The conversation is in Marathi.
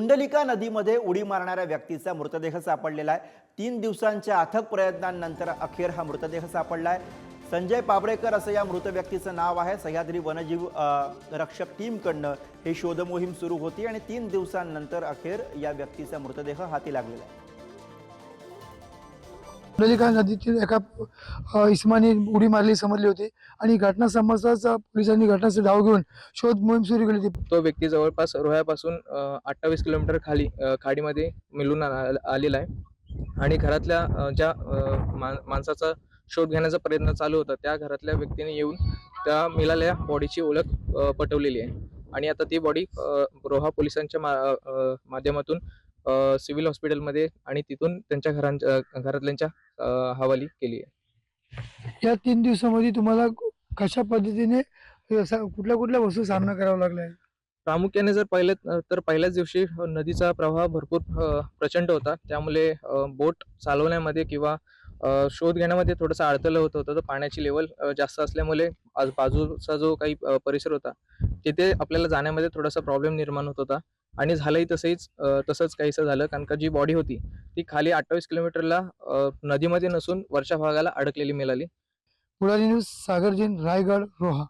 कुंडलिका नदीमध्ये उडी मारणाऱ्या व्यक्तीचा मृतदेह सापडलेला आहे. तीन दिवसांच्या अथक प्रयत्नांनंतर अखेर हा मृतदेह सापडला आहे. संजय पाबळेकर असं या मृत व्यक्तीचं नाव आहे. सह्याद्री वनजीव रक्षक टीमकडनं हे शोधमोहीम सुरू होती आणि तीन दिवसांनंतर अखेर या व्यक्तीचा मृतदेह हाती लागलेला आहे. कुंडलिका नदीतील एका अ, इसमाने उडी मारली समजली होती. आणि घटना समजताच पोलिसांनी घटनास्थळी धाव घेऊन शोध मोहीम सुरू केली होती. तो व्यक्ती जवळपास रोह्यापासून अठ्ठावीस किलोमीटर खाली खाडीमध्ये मिळून आ- आलेला आहे. आणि घरातल्या ज्या माणसाचा शोध घेण्याचा प्रयत्न चालू होता त्या घरातल्या व्यक्तीने येऊन त्या मिळालेल्या बॉडीची ओळख पटवलेली आहे. आणि आता ती बॉडी रोहा पोलिसांच्या मा- माध्यमातून सिव्हिल हॉस्पिटलमध्ये आणि तिथून त्यांच्या घरांच्या घरातल्यांच्या हवाली केली आहे. या तीन दिवसामध्ये तुम्हाला कशा पद्धतीने कुठल्या कुठल्या वस्तू सामना करावा लागला आहे? प्रामुख्याने जर पाहिलं तर पहिल्याच दिवशी नदीचा प्रवाह भरपूर प्रचंड होता. त्यामुळे बोट चालवण्यामध्ये किंवा शोध घेण्यामध्ये थोडंसं अडथळं होत होतं. तर पाण्याची लेवल जास्त असल्यामुळे आज बाजूचा जो काही परिसर होता तिथे आपल्याला जाण्यामध्ये थोडासा प्रॉब्लेम निर्माण होत होता. आणि झालंही तसंच तसंच काहीसं झालं. कारण का जी बॉडी होती ती खाली अठ्ठावीस किलोमीटरला नदीमध्ये नसून वरच्या भागाला अडकलेली मिळाली. पुढारी न्यूज सागर रायगड रोहा.